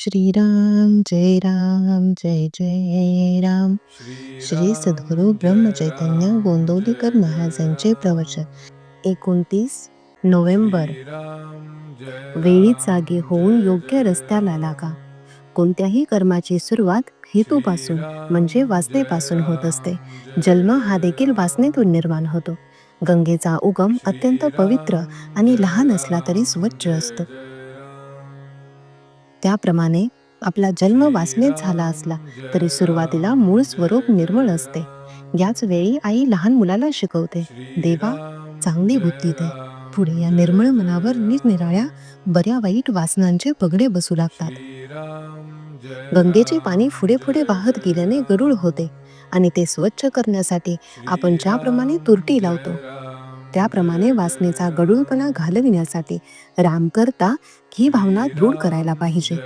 श्रीराम जय राम जय जय राम. श्री सद्गुरु ब्रह्मचैतन्य गोंदवलीकर महाराजांचे प्रवचन. एकोणतीस नोव्हेंबर. वेळी जागे होऊन योग्य रस्त्याला लागा. कोणत्याही कर्माची सुरुवात हेतूपासून म्हणजे वासनेपासून होत असते. जन्म हा देखील वासनेतून निर्माण होतो. गंगेचा उगम अत्यंत पवित्र आणि लहान असला तरी स्वच्छ असतो. त्याप्रमाणे आपला जन्म वासनेत झाला असला तरी सुरुवातीला मूळ स्वरूप निर्मळ असते. याच वेळी आई लहान मुलाला शिकवते देवा चांगली बुद्धी दे. पुढे या निर्मळ मनावर निरनिराळ्या बऱ्या वाईट वासनांचे पगडे बसू लागतात. गंगेचे पाणी पुढे पुढे वाहत गेल्याने गरुळ होते आणि ते स्वच्छ करण्यासाठी आपण ज्याप्रमाणे तुरटी लावतो. त्याप्रमाणे वासनेचा गडूळपणा घालविण्यासाठी राम करता ही भावना दृढ करायला पाहिजे.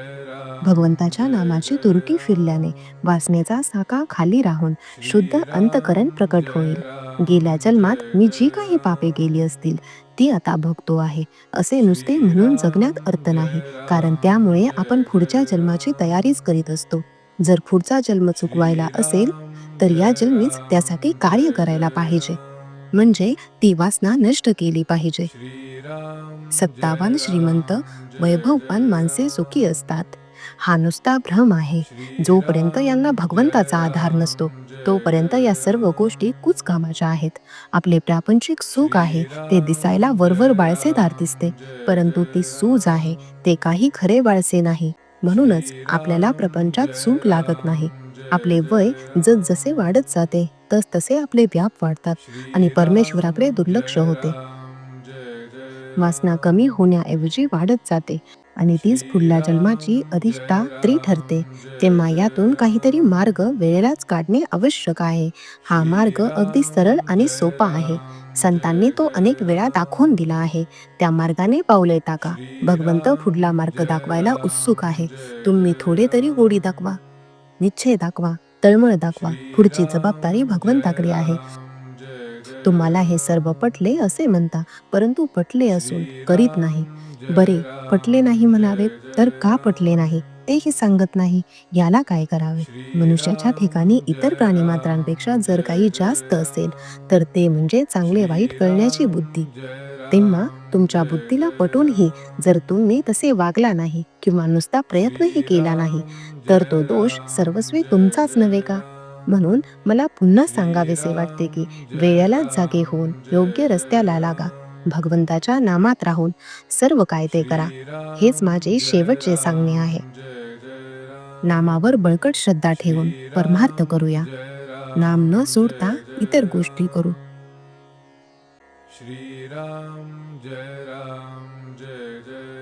भगवंताच्या नामाची तुरटी फिरल्याने वासनेचा साका खाली राहून शुद्ध अंतकरण प्रकट होईल. गेल्या जन्मात मी जी काही पापे केली असतील ती आता भोगतो आहे असे नुसते म्हणून जगण्यात अर्थ नाही कारण त्यामुळे आपण पुढच्या जन्माची तयारीच करीत असतो. जर पुढचा जन्म चुकवायला असेल तर या जन्मीच त्यासाठी कार्य करायला पाहिजे. म्हणजे ती वासना नष्ट केली पाहिजे. सत्तावान श्रीमंत वैभववान माणसे सुखी असतात. हा नुसता भ्रम आहे. जोपर्यंत यांना भगवंताचा आधार नसतो तोपर्यंत या सर्व गोष्टी कुच कामाच्या आहेत. आपले प्रापंचिक सुख आहे ते दिसायला वरवर बाळसेदार दिसते परंतु ती सूज आहे ते काही खरे बाळसे नाही. म्हणूनच आपल्याला प्रपंचात सुख लागत नाही. आपले वय जसजसे वाढत जाते. तस तसे आपले व्याप वाढतात आणि परमेश्वराकडे दुर्लक्ष होते. वासना कमी होण्याऐवजी वाढत जाते आणि तीच पुढल्या जन्माची अधिष्ठा त्री ठरते. तेव्हा यातून काहीतरी मार्ग वेळेलाच काढणे आवश्यक आहे. हा मार्ग अगदी सरळ आणि सोपा आहे. संतांनी तो अनेक वेळा दाखवून दिला आहे. त्या मार्गाने पावले टाका भगवंत पुढला मार्ग दाखवायला उत्सुक आहे. तुम्ही थोडे तरी गोडी दाखवा. निश्चय दाखवा. तळमळ दाखवा. पुढची जबाबदारी भगवंताकडे आहे. तुम्हाला हे सर्व पटले असे म्हणता परंतु पटले असून करीत नाही. बरे पटले नाही म्हणावे तर का पटले नाही? तेही सांगत नाही. याला काय करावे? मनुष्याच्या ठिकाणी इतर प्राणीमात्रांपेक्षा जर काही जास्त असेल तर ते म्हणजे चांगले वाईट कळण्याची बुद्धी. तेव्हा तुमच्या बुद्धीला पटूनही जर तुम्ही तसे वागला नाही किंवा नुसता प्रयत्नही केला नाही तर तो दोष सर्वस्वी तुमचाच नव्हे का? म्हणून मला पुन्हा सांगावेसे वाटते की वेळेला जागे होऊन योग्य रस्त्याला लागा. भगवंताच्या नामात राहून सर्व काय ते करा. हेच माझे शेवटचे सांगणे आहे. नामावर बळकट श्रद्धा ठेवून परमार्थ करूया. नाम न सोडता इतर गोष्टी करू. श्रीराम जय राम जय जय